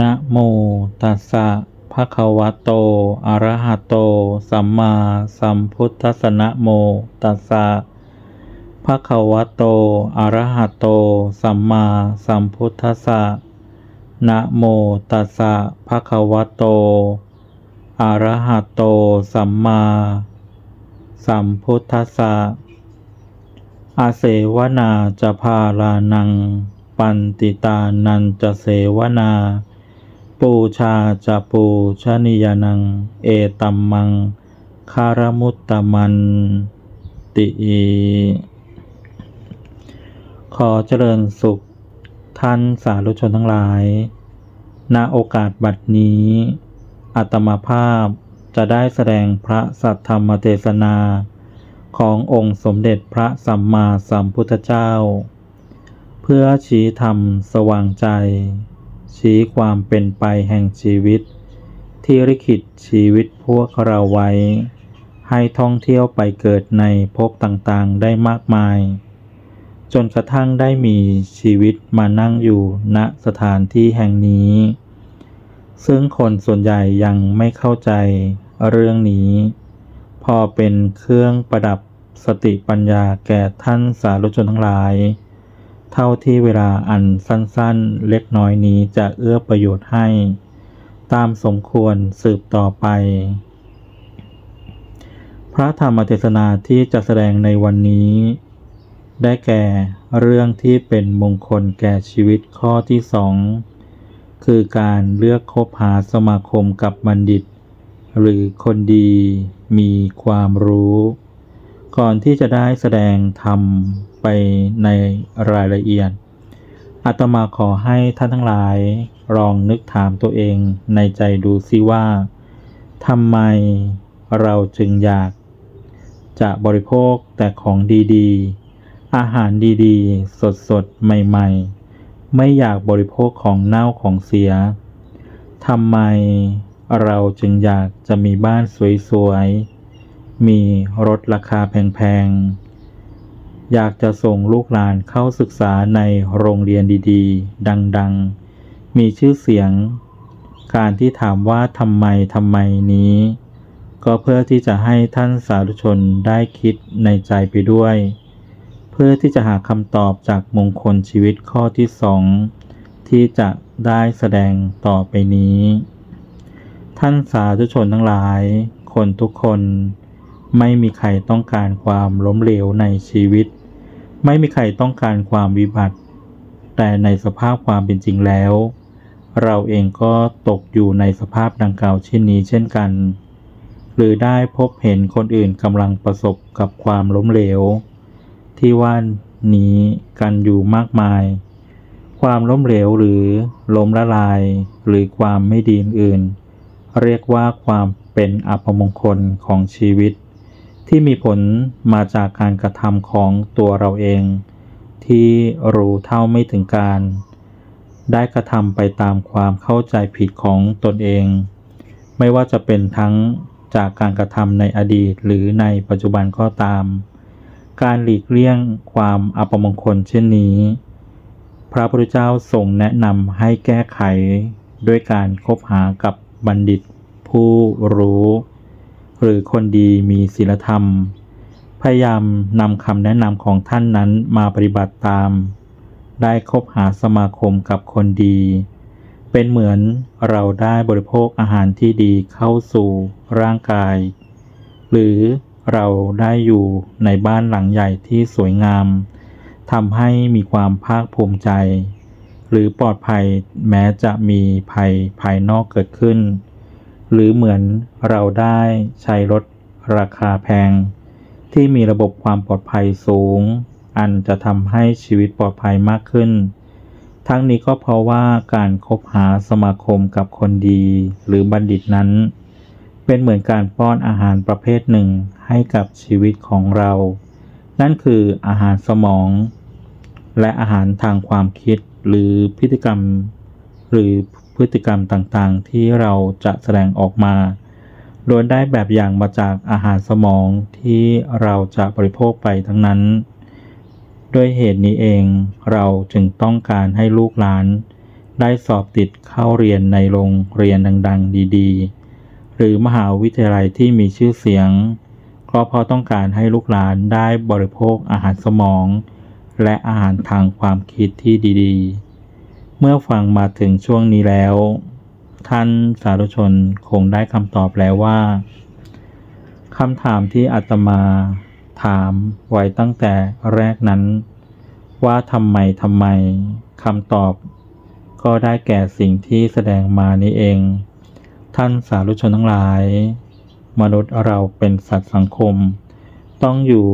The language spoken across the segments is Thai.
นะโมตัสสะภะคะวะโต อะระหะโต สัมมาสัมพุทธัสสะนะโมตัสสะภะคะวะโต อะระหะโต สัมมาสัมพุทธัสสะนะโมตัสสะภะคะวะโต อะระหะโต สัมมาสัมพุทธัสสะอาเสวนาจะพาลานัง ปันติตานันจะเสวนา ปูชาจะปูชนิยนัง เอตัมมัง คารมุตตมันติขอเจริญสุขท่านสาธุชนทั้งหลาย ณ โอกาสบัดนี้ อัตมาภาพจะได้แสดงพระสัทธรรมเทศนา ขององค์สมเด็จพระสัมมาสัมพุทธเจ้า เพื่อชี้ธรรมสว่างใจ ชี้ความเป็นไปแห่งชีวิต ที่ริขิตชีวิตพวกเราไว้ ให้ท่องเที่ยวไปเกิดในภพต่างๆได้มากมาย จนกระทั่งได้มีชีวิตมานั่งอยู่ณสถานที่แห่งนี้ ซึ่งคนส่วนใหญ่ยังไม่เข้าใจเรื่องนี้ พอเป็นเครื่องประดับสติปัญญาแก่ท่านสาธุชนทั้งหลาย เท่าที่เวลาอันสั้นๆ เล็กน้อยนี้จะเอื้อประโยชน์ให้ ตามสมควรสืบต่อไป พระธรรมเทศนาที่จะแสดงในวันนี้ ได้แก่เรื่องที่เป็นมงคลแก่ชีวิตข้อที่สองคือการเลือกคบหาสมาคมกับบัณฑิต หรือคนดีมีความรู้ ก่อนที่จะได้แสดงธรรมไปในรายละเอียดอาตมาขอให้ท่านทั้งหลายลองนึกถามตัวเองในใจดูซิว่าทำไมเราจึงอยาก จะบริโภคแต่ของดีๆ อาหารดีๆ สดๆ ใหม่ๆ ไม่อยากบริโภคของเน่าของเสียทำไมเราจึงอยากจะมีบ้านสวยๆ มีรถราคาแพงๆ อยากจะส่งลูกหลานเข้าศึกษาในโรงเรียนดีๆ ดังๆ มีชื่อเสียง การที่ถามว่าทำไมทำไมนี้ ก็เพื่อที่จะให้ท่านสาธุชนได้คิดในใจไปด้วย เพื่อที่จะหาคำตอบจากมงคลชีวิตข้อที่สองที่จะได้แสดงต่อไปนี้ ท่านสาธุชนทั้งหลาย คนทุกคน ไม่มีใครต้องการความล้มเหลวในชีวิต ไม่มีใครต้องการความวิบัติ แต่ในสภาพความเป็นจริงแล้ว เราเองก็ตกอยู่ในสภาพดังกล่าวเช่นนี้เช่นกัน หรือได้พบเห็นคนอื่นกำลังประสบกับความล้มเหลว ที่ว่านี้กันอยู่มากมาย ความล้มเหลวหรือล้มละลาย หรือความไม่ดีอื่น เรียกว่าความเป็นอัปมงคลของชีวิต ที่มีผลมาจากการกระทำของตัวเราเอง ที่รู้เท่าไม่ถึงการ ได้กระทำไปตามความเข้าใจผิดของตนเอง ไม่ว่าจะเป็นทั้งจากการกระทำในอดีตหรือในปัจจุบันก็ตาม การหลีกเลี่ยงความอัปมงคลเช่นนี้ พระพุทธเจ้าทรงแนะนำให้แก้ไขด้วยการคบหากับบัณฑิตผู้รู้ หรือคนดีมีศีลธรรม พยายามนำคำแนะนำของท่านนั้นมาปฏิบัติตาม ได้คบหาสมาคมกับคนดี เป็นเหมือนเราได้บริโภคอาหารที่ดีเข้าสู่ร่างกาย หรือเราได้อยู่ในบ้านหลังใหญ่ที่สวยงามทำให้มีความภาคภูมิใจ หรือปลอดภัยแม้จะมีภัยภายนอกเกิดขึ้น หรือเหมือนเราได้ใช้รถราคาแพง ที่มีระบบความปลอดภัยสูง อันจะทำให้ชีวิตปลอดภัยมากขึ้น ทั้งนี้ก็เพราะว่าการคบหาสมาคมกับคนดี หรือบัณฑิตนั้น เป็นเหมือนการป้อนอาหารประเภทหนึ่งให้กับชีวิตของเรา นั่นคืออาหารสมอง และอาหารทางความคิดหรือพฤติกรรม หรือพฤติกรรมต่างๆ ที่เราจะแสดงออกมาล้วนได้แบบอย่างมาจากอาหารสมองที่เราจะบริโภคไปทั้งนั้น ด้วยเหตุนี้เองเราจึงต้องการให้ลูกหลาน ได้สอบติดเข้าเรียนในโรงเรียนดังๆ ดีๆ หรือมหาวิทยาลัยที่มีชื่อเสียงก็เพราะต้องการให้ลูกหลานได้บริโภคอาหารสมอง และอาหารทางความคิดที่ดีๆ มื่อฟังมาถึงช่วงนี้แล้ว ท่านสาธุชนคงได้คำตอบแล้วว่าคำถามที่อาตมาถามไว้ตั้งแต่แรกนั้น ว่าทำไมทำไมคำตอบ ก็ได้แก่สิ่งที่แสดงมานี้เอง ท่านสาธุชนทั้งหลาย มนุษย์เราเป็นสัตว์สังคม ต้องอยู่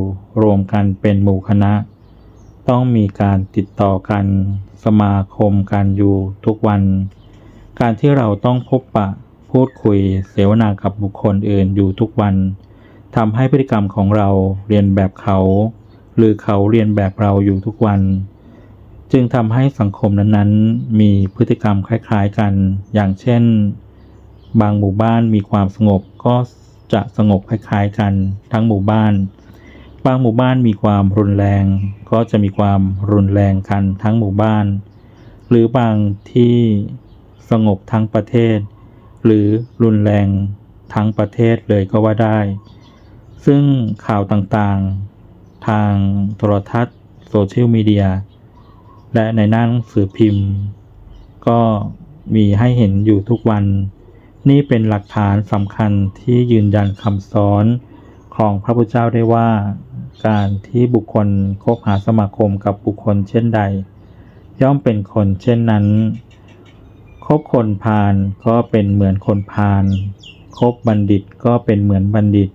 รวมกันเป็นหมู่คณะ ต้องมีการติดต่อกัน สมาคมกันอยู่ทุกวัน การที่เราต้องพบปะพูดคุยเสวนากับบุคคลอื่นอยู่ทุกวันทำให้พฤติกรรมของเราเรียนแบบเขา หรือเขาเรียนแบบเราอยู่ทุกวัน จึงทำให้สังคมนั้นๆ มีพฤติกรรมคล้ายๆกัน อย่างเช่น บางหมู่บ้านมีความสงบก็จะสงบคล้ายๆกันทั้งหมู่บ้าน บางหมู่บ้านมีความรุนแรง ก็จะมีความรุนแรงกันทั้งหมู่บ้าน หรือบางที่สงบทั้งประเทศ หรือรุนแรงทั้งประเทศเลยก็ว่าได้ ซึ่งข่าวต่างๆ ทางโทรทัศน์โซเชียลมีเดีย และในหน้าหนังสือพิมพ์ ก็มีให้เห็นอยู่ทุกวัน นี่เป็นหลักฐานสำคัญที่ยืนยันคำสอนของพระพุทธเจ้าได้ว่า การที่บุคคลคบหาสมาคมกับบุคคลเช่นใด ย่อมเป็นคนเช่นนั้น คบคนพาลก็เป็นเหมือนคนพาลคบบัณฑิตก็เป็นเหมือนบัณฑิต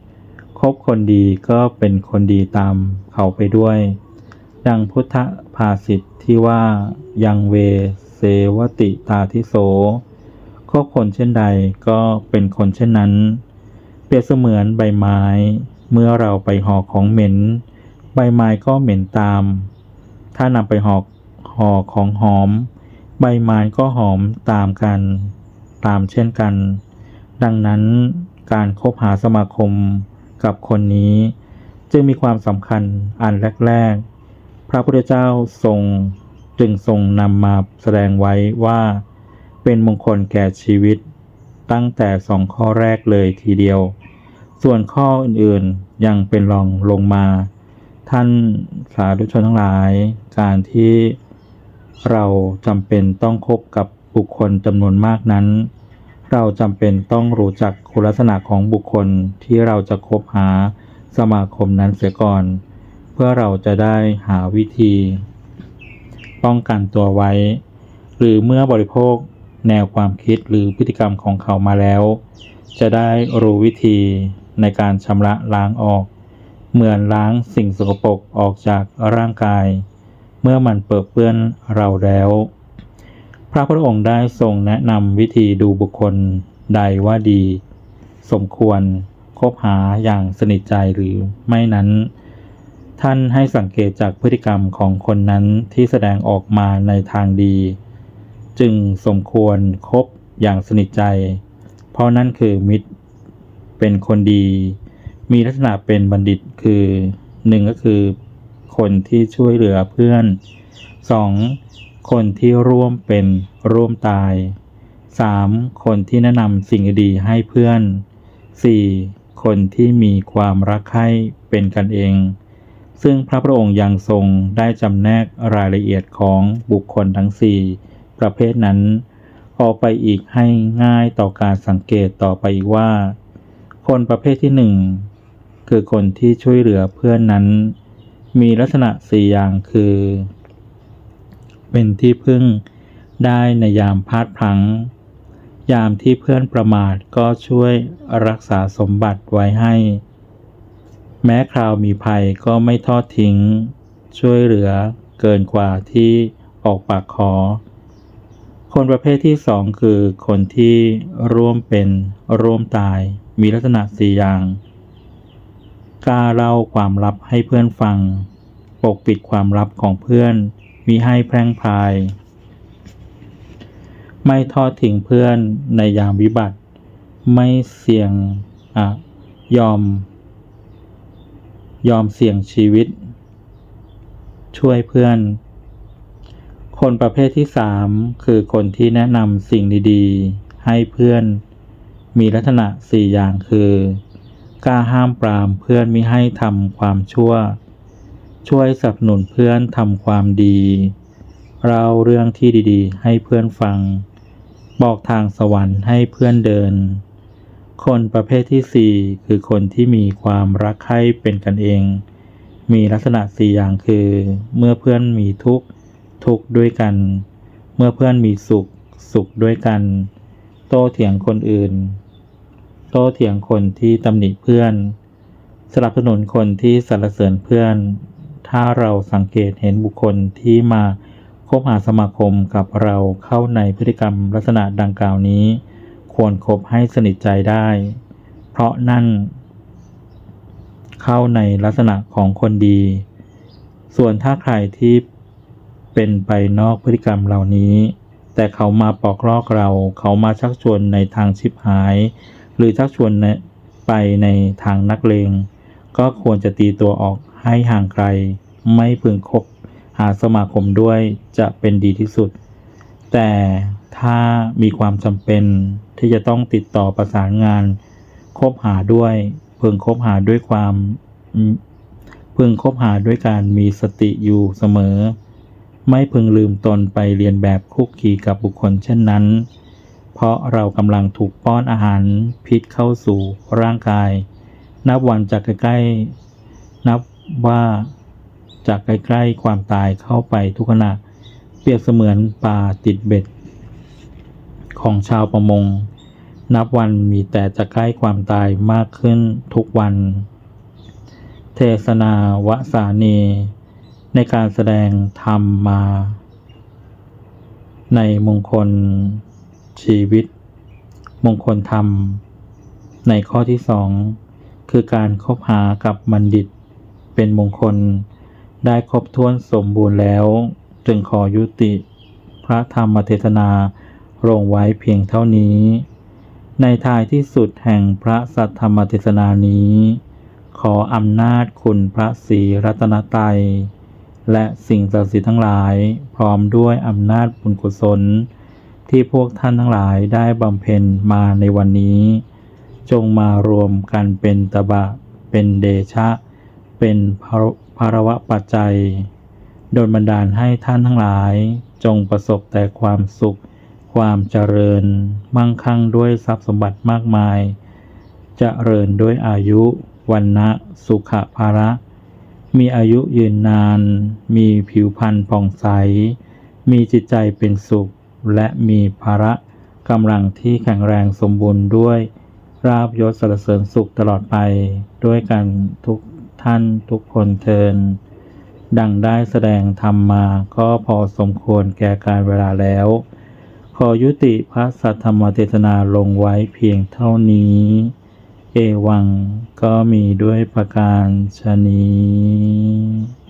คบคนดีก็เป็นคนดีตามเขาไปด้วย ดังพุทธภาษิตที่ว่ายังเวเสวติตาทิโสคบคนเช่นใดก็เป็นคนเช่นนั้น เปรียบเสมือนใบไม้ เมื่อเราไปห่อของเหม็น ใบไม้ก็เหม็นตาม ถ้านำไปห่อห่อของหอม ใบไม้ก็หอมตามกัน ตามเช่นกัน ดังนั้นการคบหาสมาคมกับคนนี้ จึงมีความสำคัญอันแรกๆ พระพุทธเจ้าทรงจึงทรงนำมาแสดงไว้ว่า เป็นมงคลแก่ชีวิต ตั้งแต่สองข้อแรกเลยทีเดียว ส่วนข้ออื่นๆยังเป็นรองลงมา ท่านสาธุชนทั้งหลาย การที่เราจำเป็นต้องคบกับบุคคลจำนวนมากนั้น เราจำเป็นต้องรู้จักคุณลักษณะของบุคคลที่เราจะคบหาสมาคมนั้นเสียก่อน เพื่อเราจะได้หาวิธี ป้องกันตัวไว้ หรือเมื่อบริโภคแนวความคิดหรือพฤติกรรมของเขามาแล้ว จะได้รู้วิธี ในการชำระล้างออก เหมือนล้างสิ่งสกปรกออกจากร่างกาย เมื่อมันเปิดเปื้อนเราแล้ว พระพุทธองค์ได้ทรงแนะนำวิธีดูบุคคลใดว่าดี สมควรคบหาอย่างสนิทใจหรือไม่นั้น ท่านให้สังเกตจากพฤติกรรมของคนนั้นที่แสดงออกมาในทางดี จึงสมควรคบอย่างสนิทใจ เพราะนั่นคือมิตร เป็นคนดี มีลักษณะเป็นบัณฑิตคือหนึ่งก็คือคนที่ช่วยเหลือเพื่อนสองคนที่ร่วมเป็นร่วมตายสามคนที่แนะนำสิ่งดีให้เพื่อนสี่คนที่มีความรักใคร่เป็นกันเอง ซึ่งพระพุทธองค์ยังทรงได้จำแนกรายละเอียดของบุคคลทั้งสี่ประเภทนั้น ออกไปอีกให้ง่ายต่อการสังเกตต่อไปอีกว่า คนประเภทที่หนึ่งคือคนที่ช่วยเหลือเพื่อนนั้น มีลักษณะสี่อย่างคือ เป็นที่พึ่งได้ในยามพลาดพลั้ง ยามที่เพื่อนประมาทก็ช่วยรักษาสมบัติไว้ให้ แม้คราวมีภัยก็ไม่ทอดทิ้ง ช่วยเหลือเกินกว่าที่ออกปากขอ คนประเภทที่สองคือคนที่ร่วมเป็นร่วมตาย มีลักษณะสี่อย่าง กล้าเล่าความลับให้เพื่อนฟัง ปกปิดความลับของเพื่อนมิให้แพร่งพราย ไม่ทอดทิ้งเพื่อนในยามวิบัติ ไม่เสี่ยงอะยอม ยอมเสี่ยงชีวิต ช่วยเพื่อน คนประเภทที่สามคือคนที่แนะนำสิ่งดี ๆ ให้เพื่อน มีลักษณะสี่อย่างคือกล้าห้ามปรามเพื่อนมิให้ทำความชั่ว ช่วยสนับสนุนเพื่อนทำความดีเล่าเรื่องที่ดีๆ ให้เพื่อนฟัง บอกทางสวรรค์ให้เพื่อนเดิน คนประเภทที่สี่คือคนที่มีความรักใคร่เป็นกันเอง มีลักษณะสี่อย่างคือ เมื่อเพื่อนมีทุกข์ทุกข์ด้วยกัน เมื่อเพื่อนมีสุขสุขด้วยกัน โตเถียงคนอื่น โต้เถียงคนที่ตำหนิเพื่อน สนับสนุนคนที่สรรเสริญเพื่อน ถ้าเราสังเกตเห็นบุคคลที่มาคบหาสมาคมกับเราเข้าในพฤติกรรมลักษณะดังกล่าวนี้ ควรคบให้สนิทใจได้ เพราะนั่น เข้าในลักษณะของคนดี ส่วนถ้าใครที่เป็นไปนอกพฤติกรรมเหล่านี้ แต่เขามาปอกลอกเรา เขามาชักชวนในทางชิบหาย หรือชักชวนไปในทางนักเลง ก็ควรจะตีตัวออกให้ห่างไกล ไม่พึงคบหาสมาคมด้วยจะเป็นดีที่สุด แต่ถ้ามีความจำเป็นที่จะต้องติดต่อประสานงาน คบหาด้วย พึงคบหาด้วยความอืมพึงคบหาด้วยการมีสติอยู่เสมอ ไม่พึงลืมตนไปเรียนแบบคุกคีกับบุคคลเช่นนั้น เพราะเรากำลังถูกป้อนอาหารพิษเข้าสู่ร่างกาย นับวันจากใกล้ๆ นับว่าจากใกล้ๆ ความตายเข้าไปทุกขณะ เปรียบเสมือนปลาติดเบ็ด ของชาวประมง นับวันมีแต่จะใกล้ความตายมากขึ้นทุกวัน เทศนาวสานี ในการแสดงธรรมมา ในมงคล ชีวิต มงคลธรรม ในข้อที่สองคือการคบหากับบัณฑิต เป็นมงคลได้ครบถ้วนสมบูรณ์แล้ว จึงขอยุติ พระธรรมเทศนาลงไว้เพียงเท่านี้ ในท้ายที่สุดแห่งพระสัทธรรมเทศนานี้ ขออำนาจคุณพระศรีรัตนตรัยและสิ่งศักดิ์สิทธิ์ทั้งหลาย พร้อมด้วยอำนาจบุญกุศล ที่พวกท่านทั้งหลายได้บำเพ็ญมาในวันนี้ จงมารวมกันเป็นตบะ เป็นเดชะ เป็นภารวะปัจจัย โดนบันดาลให้ท่านทั้งหลาย จงประสบแต่ความสุข ความเจริญ มั่งคั่งด้วยทรัพย์สมบัติมากมายจเจริญด้วยอายุวันนะสุขภาระ มีอายุยืนนาน มีผิวพรรณผ่องใส มีจิตใจเป็นสุข และมีภาระกำลังที่แข็งแรงสมบูรณ์ด้วยราบยศสรรเสริญสุขตลอดไป ด้วยกันทุกท่านทุกคนเทิน ดังได้แสดงธรรมมาก็พอสมควรแก่การเวลาแล้ว ขอยุติพระสัทธรรมเทศนาลงไว้เพียงเท่านี้ เอวังก็มีด้วยประการชนี้